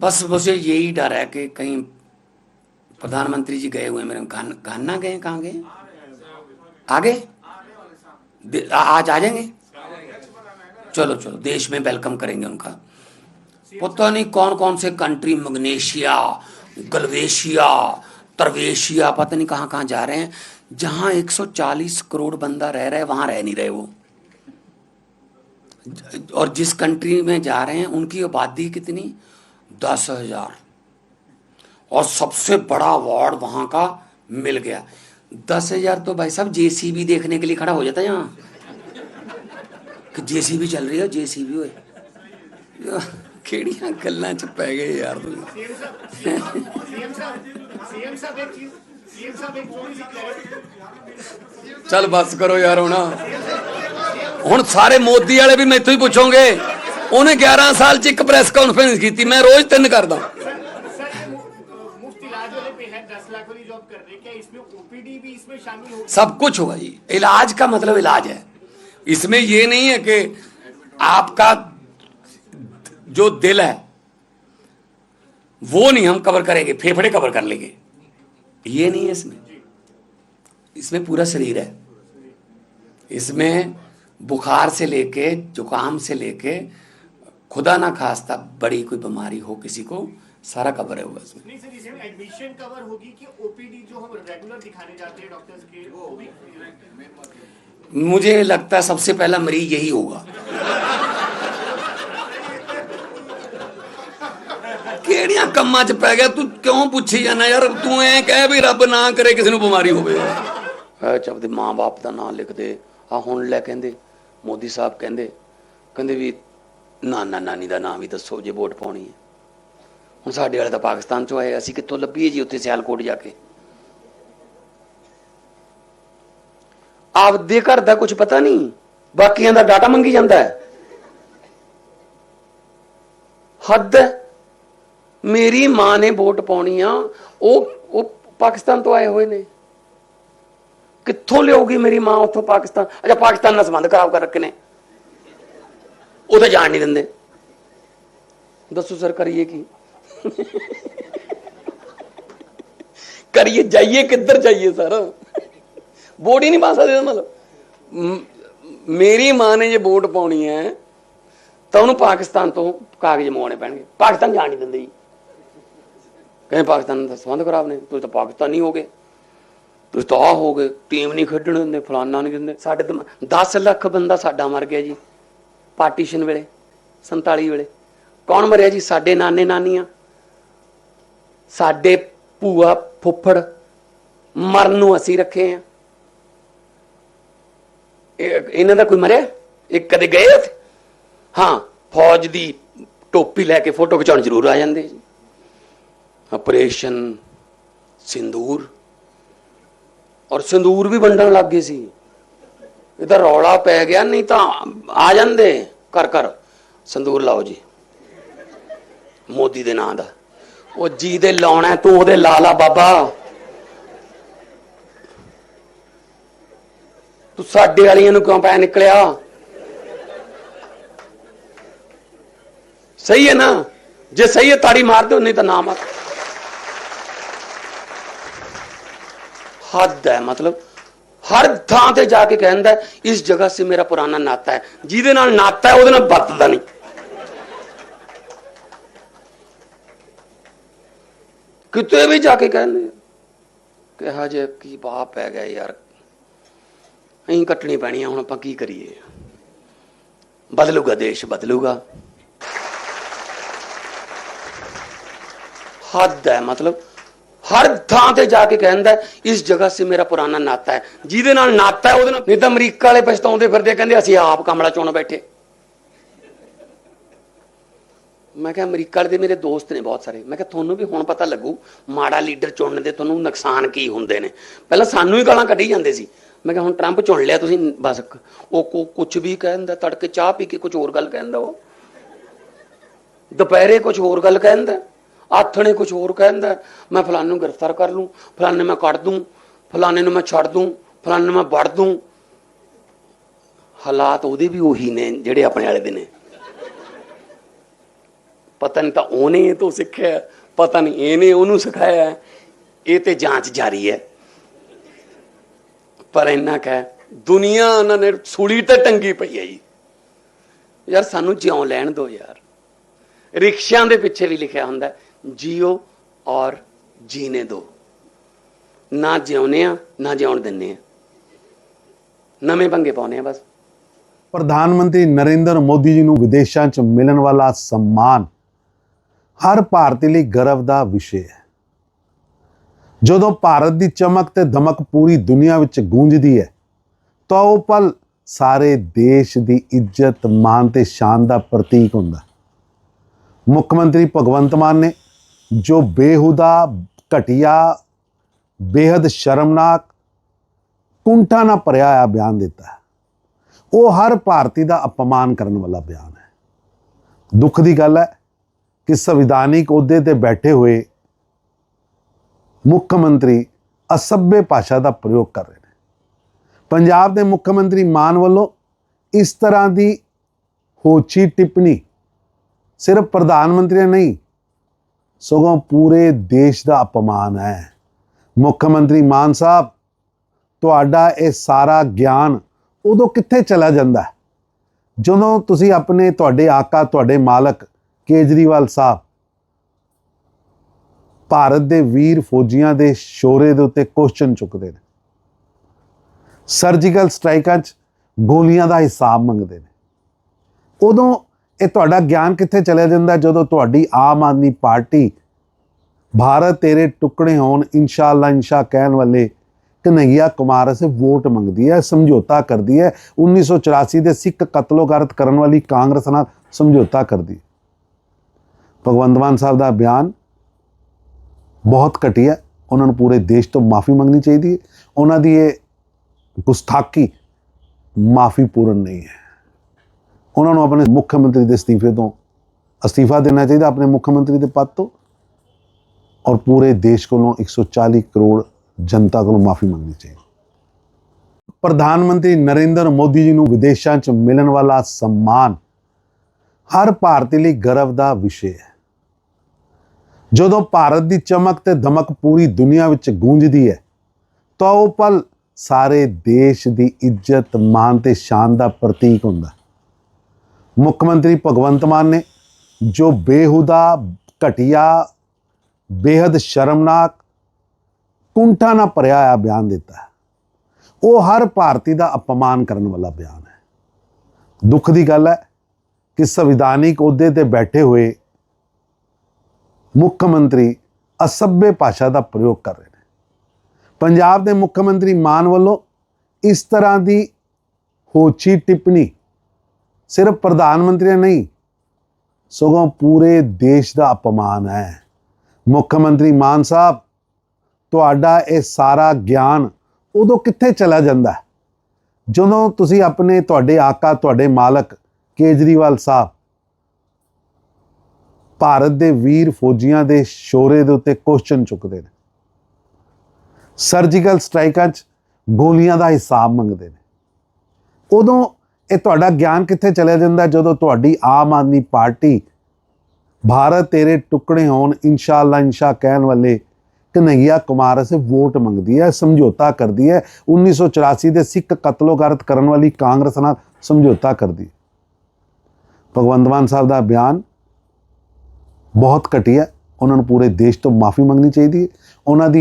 बस मुझे यही डर है कि कहीं प्रधानमंत्री जी गए हुए मेरे घान गए, कहाँ गए? आगे? आज आ जाएँगे? चलो चलो, देश में वेलकम करेंगे उनका। पता नहीं कौन कौन से कंट्री मग्नेशिया, गलवेशिया, तरवेशिया, पता नहीं कहाँ कहाँ जा रहे हैं। जहाँ 140 करोड़ बंदा रह रहा है, वहाँ रह नहीं रहे वो। और जिस कंट्री में जा रहे हैं, उनकी आबादी कितनी? दस हज़ार। और सबसे बड़ा अवार्ड वहाँ का मिल गया। दस हज़ार तो भाई साहब जेसीबी देखने के लिए खड़ा हो जाता है यहाँ। कि जेसीबी चल रही है जेसीबी ओए। केड़िया गल पै गए यार तुम चल बस करो यार होना हूँ सारे मोदी वाले भी मेरे तो ही पूछोगे ਕਰੋ ਯਾਰ ਹੁਣ ਹੁਣ ਸਾਰੇ ਮੋਦੀ ਵਾਲੇ ਵੀ ਮੈਥੋਂ ਹੀ ਪੁੱਛੋਗੇ ਉਹਨੇ 11 ਸਾਲ ਚ ਇੱਕ ਪ੍ਰੈਸ ਕਾਨਫਰੰਸ ਕੀਤੀ ਮੈਂ ਰੋਜ਼ ਤਿੰਨ ਕਰਦਾ सर ये मु- मुफ्त इलाज वाले पे है दस लाख वाली जॉब कर रहे हैं क्या इसमें ओपीडी भी इसमें शामिल होगी सब कुछ होगा जी इलाज का मतलब इलाज है इसमें ये नहीं है कि आपका जो दिल है वो नहीं हम कवर करेंगे फेफड़े कवर कर लेंगे ये नहीं है इसमें इसमें पूरा शरीर है इसमें बुखार से लेके जुकाम से लेके खुदा ना खास्ता बड़ी कोई बीमारी हो किसी को सारा कवर है होगा इसमें नहीं सर इसमें एडमिशन कवर होगी कि ओपीडी जो हम रेगुलर दिखाने जाते हैं डॉक्टर्स के वो भी मुझे लगता है सबसे पहला मरीज यही होगा ਕਿਹੜੀਆਂ ਕੰਮਾਂ 'ਚ ਪੈ ਗਿਆ ਤੂੰ ਕਿਉਂ ਪੁੱਛੀ ਜਾਂਦਾ ਯਾਰ ਤੂੰ ਐ ਕਹਿ ਵੀ ਰੱਬ ਨਾ ਕਰੇ ਕਿਸੇ ਨੂੰ ਬਿਮਾਰੀ ਹੋਵੇ ਐ ਚੱਬਦੇ ਮਾਂ-ਬਾਪ ਦਾ ਨਾਂ ਲਿਖਦੇ ਆ ਹੁਣ ਲੈ ਕਹਿੰਦੇ ਮੋਦੀ ਸਾਹਿਬ ਕਹਿੰਦੇ ਕਹਿੰਦੇ ਵੀ ਨਾਨਾ ਨਾਨੀ ਦਾ ਨਾਮ ਵੀ ਦੱਸੋ, ਜੇ ਵੋਟ ਪਾਉਣੀ ਹੈ। ਹੁਣ ਸਾਡੇ ਵਾਲੇ ਤਾਂ ਪਾਕਿਸਤਾਨ 'ਚੋਂ ਆਏ ਅਸੀਂ ਕਿੱਥੋਂ ਲੱਭੀਏ ਜੀ ਉੱਥੇ ਸਿਆਲਕੋਟ ਜਾ ਕੇ? ਆਪਦੇ ਘਰ ਦਾ ਕੁਝ ਪਤਾ ਨਹੀਂ, ਬਾਕੀਆਂ ਦਾ ਡਾਟਾ ਮੰਗੀ ਜਾਂਦਾ ਹੈ। ਹੱਦ ਮੇਰੀ ਮਾਂ ਨੇ ਵੋਟ ਪਾਉਣੀ ਆ, ਉਹ ਉਹ ਪਾਕਿਸਤਾਨ ਤੋਂ ਆਏ ਹੋਏ ਨੇ। ਕਿੱਥੋਂ ਲਿਆਉਗੀ ਮੇਰੀ ਮਾਂ ਉੱਥੋਂ ਪਾਕਿਸਤਾਨ? ਅੱਛਾ, ਪਾਕਿਸਤਾਨ ਨਾਲ ਸੰਬੰਧ ਖਰਾਬ ਕਰ ਰੱਖੇ ਨੇ। ਉਹ ਤਾਂ ਜਾਣ ਨਹੀਂ ਦਿੰਦੇ। ਦੱਸੋ ਸਰ, ਕਰੀਏ ਕੀ? ਕਰੀਏ, ਜਾਈਏ, ਕਿੱਧਰ ਜਾਈਏ ਸਰ? ਵੋਟ ਹੀ ਨਹੀਂ ਪਾ ਸਕਦੇ ਮਤਲਬ। ਮੇਰੀ ਮਾਂ ਨੇ ਜੇ ਵੋਟ ਪਾਉਣੀ ਹੈ, ਤਾਂ ਉਹਨੂੰ ਪਾਕਿਸਤਾਨ ਤੋਂ ਕਾਗਜ਼ ਮੰਗਵਾਉਣੇ ਪੈਣਗੇ। ਪਾਕਿਸਤਾਨ ਜਾਣ ਨਹੀਂ ਦਿੰਦੇ ਜੀ। ਕਹਿੰਦੇ ਪਾਕਿਸਤਾਨ ਦਾ ਸੰਬੰਧ ਖਰਾਬ ਨੇ, ਤੁਸੀਂ ਤਾਂ ਪਾਕਿਸਤਾਨੀ ਹੋ ਗਏ। ਤੁਸੀਂ ਤਾਂ ਆ ਹੋ ਗਏ। ਟੀਮ ਨਹੀਂ ਖੇਡਣ ਦਿੰਦੇ, ਫਲਾਨਾ ਨਹੀਂ ਦਿੰਦੇ। ਸਾਡੇ 10 ਲੱਖ ਬੰਦਾ ਸਾਡਾ ਮਰ ਗਿਆ ਜੀ। ਪਾਰਟੀਸ਼ਨ ਵੇਲੇ 47 ਵੇਲੇ। ਕੌਣ ਮਰਿਆ ਜੀ? ਸਾਡੇ ਨਾਨੇ ਨਾਨੀਆਂ। ਸਾਡੇ ਭੂਆ ਫੁੱਫੜ ਮਰਨ ਨੂੰ ਅਸੀਂ ਰੱਖੇ ਆ। ਇਹਨਾਂ ਦਾ ਕੋਈ ਮਰਿਆ? ਇਹ ਕਦੇ ਗਏ ਉੱਥੇ? ਹਾਂ, ਫੌਜ ਦੀ ਟੋਪੀ ਲੈ ਕੇ ਫੋਟੋ ਖਿਚਾਉਣ ਜ਼ਰੂਰ ਆ ਜਾਂਦੇ ਜੀ। ਆਪਰੇਸ਼ਨ ਸਿੰਦੂਰ। ਔਰ ਸਿੰਦੂਰ ਵੀ ਵੰਡਣ ਲੱਗ ਗਏ ਸੀ। ਤਾਂ ਰੌਲਾ ਪੈ ਗਿਆ, ਨਹੀਂ ਤਾਂ ਆ ਜਾਂਦੇ। ਕਰ ਕਰ ਸੰਦੂਰ ਲਾਓ ਜੀ। ਮੋਦੀ ਦੇ ਨਾਂ ਦਾ। ਉਹ ਜੀ ਦੇ ਲਾਉਣਾ, ਤੂੰ ਉਹਦੇ ਲਾ ਲਾ ਬਾਬਾ। ਤੂੰ ਸਾਡੇ ਵਾਲੀਆਂ ਨੂੰ ਕਿਉਂ ਪੈ ਨਿਕਲਿਆ? ਸਹੀ ਹੈ ਨਾ? ਜੇ ਸਹੀ ਹੈ, ਤਾੜੀ ਮਾਰ ਦਿਓ, ਨਹੀਂ ਤਾਂ ਨਾ ਮਾਰ। ਹੱਦ ਹੈ ਮਤਲਬ। ਹਰ ਥਾਂ ਤੇ ਜਾ ਕੇ ਕਹਿੰਦਾ ਹੈ, ਇਸ ਜਗ੍ਹਾ ਸੇ ਮੇਰਾ ਪੁਰਾਣਾ ਨਾਤਾ ਹੈ। ਜਿਹਦੇ ਨਾਲ ਨਾਤਾ ਹੈ ਉਹਦੇ ਨਾਲ ਵਰਤਦਾ ਨਹੀਂ। ਕਿਤੇ ਵੀ ਜਾ ਕੇ ਕਹਿੰਦੇ ਕਿਹਾ ਜੇ ਕੀ ਬਾਪ ਪੈ ਗਿਆ ਯਾਰ ਅਸੀਂ ਕੱਟਣੀ ਪੈਣੀ ਆ ਹੁਣ ਆਪਾਂ ਕੀ ਕਰੀਏ? ਬਦਲੂਗਾ ਦੇਸ਼ ਬਦਲੂਗਾ। ਹੱਦ ਹੈ ਮਤਲਬ। ਹਰ ਥਾਂ ਤੇ ਜਾ ਕੇ ਕਹਿੰਦਾ ਹੈ, ਇਸ ਜਗ੍ਹਾ ਸੇ ਮੇਰਾ ਪੁਰਾਣਾ ਨਾਤਾ ਹੈ। ਜਿਹਦੇ ਨਾਲ ਨਾਤਾ ਹੈ ਉਹਦੇ ਨਾਲ ਨਹੀਂ ਤਾਂ ਅਮਰੀਕਾ ਵਾਲੇ ਪਛਤਾਉਂਦੇ ਫਿਰਦੇ ਕਹਿੰਦੇ ਅਸੀਂ ਆਪ ਕਮਲਾ ਚੋਣ ਬੈਠੇ। ਮੈਂ ਕਿਹਾ ਅਮਰੀਕਾ ਵਾਲੇ ਦੇ ਮੇਰੇ ਦੋਸਤ ਨੇ ਬਹੁਤ ਸਾਰੇ। ਮੈਂ ਕਿਹਾ ਤੁਹਾਨੂੰ ਵੀ ਹੁਣ ਪਤਾ ਲੱਗੂ ਮਾੜਾ ਲੀਡਰ ਚੁਣਨ ਦੇ ਤੁਹਾਨੂੰ ਨੁਕਸਾਨ ਕੀ ਹੁੰਦੇ ਨੇ। ਪਹਿਲਾਂ ਸਾਨੂੰ ਹੀ ਗਾਲਾਂ ਕੱਢੀ ਜਾਂਦੇ ਸੀ। ਮੈਂ ਕਿਹਾ ਹੁਣ ਟਰੰਪ ਚੁਣ ਲਿਆ ਤੁਸੀਂ ਬਸ ਉਹ ਕੁਝ ਵੀ ਕਹਿੰਦਾ ਤੜਕੇ ਚਾਹ ਪੀ ਕੇ ਕੁਝ ਹੋਰ ਗੱਲ ਕਹਿੰਦਾ ਉਹ। ਦੁਪਹਿਰੇ ਕੁਝ ਹੋਰ ਗੱਲ ਕਹਿੰਦਾ। ਆਥਣੇ ਕੁਝ ਹੋਰ ਕਹਿੰਦਾ, ਮੈਂ ਫਲਾਣੇ ਨੂੰ ਗ੍ਰਿਫਤਾਰ ਕਰ ਲੂੰ, ਫਲਾਣੇ ਮੈਂ ਕੱਢ ਦੂੰ, ਫਲਾਣੇ ਨੂੰ ਮੈਂ ਛੱਡ ਦੂੰ, ਫਲਾਣੇ ਨੂੰ ਮੈਂ ਵੜ ਦੂੰ। ਹਾਲਾਤ ਉਹਦੇ ਵੀ ਉਹੀ ਨੇ ਜਿਹੜੇ ਆਪਣੇ ਵਾਲੇ ਦੇ ਨੇ। ਪਤਾ ਨਹੀਂ ਤਾਂ ਉਹਨੇ ਤੋਂ ਸਿੱਖਿਆ, ਪਤਾ ਨਹੀਂ ਇਹਨੇ ਉਹਨੂੰ ਸਿਖਾਇਆ, ਇਹ ਤੇ ਜਾਂਚ ਜਾਰੀ ਹੈ। ਪਰ ਇੰਨਾ ਕਹਿ ਦੁਨੀਆ ਉਹਨਾਂ ਨੇ ਸੂਲੀ ਤੇ ਟੰਗੀ ਪਈ ਹੈ ਜੀ। ਯਾਰ ਸਾਨੂੰ ਜਿਉਂ ਲੈਣ ਦਿਓ ਯਾਰ। ਰਿਕਸ਼ਿਆਂ ਦੇ ਪਿੱਛੇ ਵੀ ਲਿਖਿਆ ਹੁੰਦਾ ਜੀਓ ਔਰ ਜੀਨੇ ਦੋ। ਨਾ ਜਿਉਨੇ ਆ, ਨਾ ਜਿਉਣ ਦਿੰਨੇ ਆ। ਨਵੇਂ ਪੰਗੇ ਪਾਉਨੇ ਆ ਬਸ। ਪ੍ਰਧਾਨ ਮੰਤਰੀ ਨਰਿੰਦਰ ਮੋਦੀ ਜੀ ਨੂੰ ਵਿਦੇਸ਼ਾਂ 'ਚ ਮਿਲਣ ਵਾਲਾ ਸਨਮਾਨ ਹਰ ਭਾਰਤੀ ਲਈ ਗਰਵ ਦਾ ਵਿਸ਼ੇ ਹੈ। ਜਦੋਂ ਭਾਰਤ ਦੀ ਚਮਕ ਤੇ ਦਮਕ ਪੂਰੀ ਦੁਨੀਆ ਵਿੱਚ ਗੂੰਜਦੀ ਹੈ, ਤਾਂ ਉਹ ਪਲ ਸਾਰੇ ਦੇਸ਼ ਦੀ ਇੱਜ਼ਤ ਮਾਨ ਤੇ ਸ਼ਾਨ ਦਾ ਪ੍ਰਤੀਕ ਹੁੰਦਾ। ਮੁੱਖ ਮੰਤਰੀ ਭਗਵੰਤ ਮਾਨ ਨੇ ਜੋ बेहुदा ਘਟਿਆ ਬੇहद ਸ਼ਰਮਨਾਕ, ਕੁੰਠਾ ਨਾਲ ਭਰਿਆ ਆ ਬਿਆਨ ਦਿੱਤਾ ਉਹ ਹਰ ਭਾਰਤੀ ਦਾ ਅਪਮਾਨ ਕਰਨ ਵਾਲਾ ਬਿਆਨ ਹੈ। ਦੁੱਖ ਦੀ ਗੱਲ ਹੈ ਕਿ ਸੰਵਿਧਾਨਿਕ ਅਹੁਦੇ ਤੇ ਬੈਠੇ ਹੋਏ ਮੁੱਖ ਮੰਤਰੀ ਅਸੱਭੇ ਭਾਸ਼ਾ ਦਾ ਪ੍ਰਯੋਗ ਕਰ ਰਹੇ ਨੇ। ਪੰਜਾਬ ਦੇ ਮੁੱਖ ਮੰਤਰੀ ਮਾਨ ਵੱਲੋਂ ਇਸ ਤਰ੍ਹਾਂ ਦੀ ਹੋਚੀ ਟਿੱਪਣੀ ਸਿਰਫ ਪ੍ਰਧਾਨ ਮੰਤਰੀ ਨਹੀਂ ਸਗੋਂ ਪੂਰੇ ਦੇਸ਼ ਦਾ ਅਪਮਾਨ ਹੈ। ਮੁੱਖ ਮੰਤਰੀ ਮਾਨ ਸਾਹਿਬ, ਤੁਹਾਡਾ ਇਹ ਸਾਰਾ ਗਿਆਨ ਉਦੋਂ ਕਿੱਥੇ ਚਲਾ ਜਾਂਦਾ ਹੈ? ਜਦੋਂ ਤੁਸੀਂ ਆਪਣੇ ਤੁਹਾਡੇ ਆਕਾ, ਤੁਹਾਡੇ ਮਾਲਕ ਕੇਜਰੀਵਾਲ ਸਾਹਿਬ ਭਾਰਤ ਦੇ ਵੀਰ ਫੌਜੀਆਂ ਦੇ ਸ਼ੋਰੇ ਦੇ ਉੱਤੇ ਕੁਐਸਚਨ ਚੁੱਕਦੇ ਨੇ। ਸਰਜੀਕਲ ਸਟ੍ਰਾਈਕਾਂ 'ਚ ਗੋਲੀਆਂ ਦਾ ਹਿਸਾਬ ਮੰਗਦੇ ਨੇ। ਉਦੋਂ ਇਹ ਤੁਹਾਡਾ ਗਿਆਨ ਕਿੱਥੇ ਚਲਿਆ ਜਾਂਦਾ? ਜਦੋਂ ਤੁਹਾਡੀ ਆਮ ਆਦਮੀ ਪਾਰਟੀ ਭਾਰਤ ਤੇਰੇ ਟੁਕੜੇ ਹੋਣ ਇਨਸ਼ਾ ਇਨਸ਼ਾਅੱਲਾ ਇਨਸ਼ਾ ਕਹਿਣ ਵਾਲੇ ਕਨਈਆ ਕੁਮਾਰ ਸੇ ਵੋਟ ਮੰਗਦੀ ਹੈ, ਸਮਝੌਤਾ ਕਰਦੀ ਹੈ। 1984 ਦੇ ਸਿੱਖ ਕਤਲੋਗਾਰਤ ਕਰਨ ਵਾਲੀ ਕਾਂਗਰਸ ਨਾਲ ਸਮਝੌਤਾ ਕਰਦੀ ਭਗਵੰਤ ਮਾਨ ਸਾਹਿਬ ਦਾ ਬਿਆਨ ਬਹੁਤ ਘਟੀਆ ਉਹਨਾਂ ਨੂੰ ਪੂਰੇ ਦੇਸ਼ ਤੋਂ ਮਾਫੀ ਮੰਗਣੀ ਚਾਹੀਦੀ ਹੈ। ਉਹਨਾਂ ਦੀ ਇਹ ਗੁਸਤਾਖੀ ਮਾਫੀ ਪੂਰਨ ਨਹੀਂ ਹੈ। ਉਹਨਾਂ ਨੂੰ ਆਪਣੇ ਮੁੱਖ ਮੰਤਰੀ ਦੇ ਅਸਤੀਫੇ ਤੋਂ ਅਸਤੀਫਾ ਦੇਣਾ ਚਾਹੀਦਾ, ਆਪਣੇ ਮੁੱਖ ਮੰਤਰੀ ਦੇ ਪਦ ਤੋਂ। ਔਰ ਪੂਰੇ ਦੇਸ਼ ਕੋਲੋਂ 140 ਕਰੋੜ ਜਨਤਾ ਕੋਲੋਂ ਮਾਫੀ ਮੰਗਣੀ ਚਾਹੀਦੀ। ਪ੍ਰਧਾਨ ਮੰਤਰੀ ਨਰਿੰਦਰ ਮੋਦੀ ਜੀ ਨੂੰ ਵਿਦੇਸ਼ਾਂ 'ਚ ਮਿਲਣ ਵਾਲਾ ਸਨਮਾਨ ਹਰ ਭਾਰਤੀ ਲਈ ਗਰਵ ਦਾ ਵਿਸ਼ੇ ਹੈ। ਜਦੋਂ ਭਾਰਤ ਦੀ ਚਮਕ ਤੇ ਦਮਕ ਪੂਰੀ ਦੁਨੀਆ ਵਿੱਚ ਗੂੰਜਦੀ ਹੈ, ਤਾਂ ਉਹ ਪਲ ਸਾਰੇ ਦੇਸ਼ ਦੀ ਇੱਜ਼ਤ ਮਾਨ ਤੇ ਸ਼ਾਨ ਦਾ ਪ੍ਰਤੀਕ ਹੁੰਦਾ। ਮੁੱਖ ਮੰਤਰੀ ਭਗਵੰਤ ਮਾਨ ਨੇ, ਜੋ ਬੇਹੁਦਾ, ਘਟਿਆ ਬੇहद ਸ਼ਰਮਨਾਕ, ਕੁੰਠਾ ਨਾਲ ਭਰਿਆ ਆ ਬਿਆਨ ਦਿੱਤਾ ਉਹ ਹਰ ਭਾਰਤੀ ਦਾ ਅਪਮਾਨ ਕਰਨ ਵਾਲਾ ਬਿਆਨ ਹੈ। ਦੁੱਖ ਦੀ ਗੱਲ ਹੈ ਕਿ ਸੰਵਿਧਾਨਿਕ ਅਹੁਦੇ ਤੇ ਬੈਠੇ ਹੋਏ ਮੁੱਖ ਮੰਤਰੀ ਅਸੱਭੇ ਭਾਸ਼ਾ ਦਾ ਪ੍ਰਯੋਗ ਕਰ ਰਹੇ ਨੇ। ਪੰਜਾਬ ਦੇ ਮੁੱਖ ਮੰਤਰੀ ਮਾਨ ਵੱਲੋਂ ਇਸ ਤਰ੍ਹਾਂ ਦੀ ਹੋਚੀ ਟਿੱਪਣੀ ਸਿਰਫ ਪ੍ਰਧਾਨ ਮੰਤਰੀ ਨਹੀਂ, ਸਗੋਂ ਪੂਰੇ ਦੇਸ਼ ਦਾ ਅਪਮਾਨ ਹੈ। ਮੁੱਖ ਮੰਤਰੀ ਮਾਨ ਸਾਹਿਬ, ਤੁਹਾਡਾ ਇਹ ਸਾਰਾ ਗਿਆਨ ਉਦੋਂ ਕਿੱਥੇ ਚਲਾ ਜਾਂਦਾ ਹੈ? ਜਦੋਂ ਤੁਸੀਂ ਆਪਣੇ ਤੁਹਾਡੇ ਆਕਾ, ਤੁਹਾਡੇ ਮਾਲਕ ਕੇਜਰੀਵਾਲ ਸਾਹਿਬ ਭਾਰਤ ਦੇ ਵੀਰ ਫੌਜੀਆਂ ਦੇ ਸ਼ੋਰੇ ਦੇ ਉੱਤੇ ਕੁਐਸਚਨ ਚੁੱਕਦੇ ਨੇ ਸਰਜੀਕਲ ਸਟ੍ਰਾਈਕਾਂ 'ਚ ਗੋਲੀਆਂ ਦਾ ਹਿਸਾਬ ਮੰਗਦੇ ਨੇ, ਉਦੋਂ ਇਹ ਤੁਹਾਡਾ ਗਿਆਨ ਕਿੱਥੇ ਚਲਿਆ ਜਾਂਦਾ? ਜਦੋਂ ਤੁਹਾਡੀ ਆਮ ਆਦਮੀ ਪਾਰਟੀ ਭਾਰਤ ਤੇਰੇ ਟੁਕੜੇ ਹੋਣ, ਇਨਸ਼ਾਅੱਲਾ ਇਨਸ਼ਾ ਕਹਿਣ ਵਾਲੇ ਕਨਈਆ ਕੁਮਾਰ ਸੇ ਵੋਟ ਮੰਗਦੀ ਹੈ, ਸਮਝੌਤਾ ਕਰਦੀ ਹੈ। 1984 ਦੇ ਸਿੱਖ ਕਤਲੋਗਾਰਤ ਕਰਨ ਵਾਲੀ ਕਾਂਗਰਸ ਨਾਲ ਸਮਝੌਤਾ ਕਰਦੀ ਹੈ। ਭਗਵੰਤ ਮਾਨ ਸਾਹਿਬ ਦਾ ਬਿਆਨ ਬਹੁਤ ਘਟੀਆ ਉਹਨਾਂ ਨੂੰ ਪੂਰੇ ਦੇਸ਼ ਤੋਂ ਮਾਫੀ ਮੰਗਣੀ ਚਾਹੀਦੀ ਹੈ। ਉਹਨਾਂ ਦੀ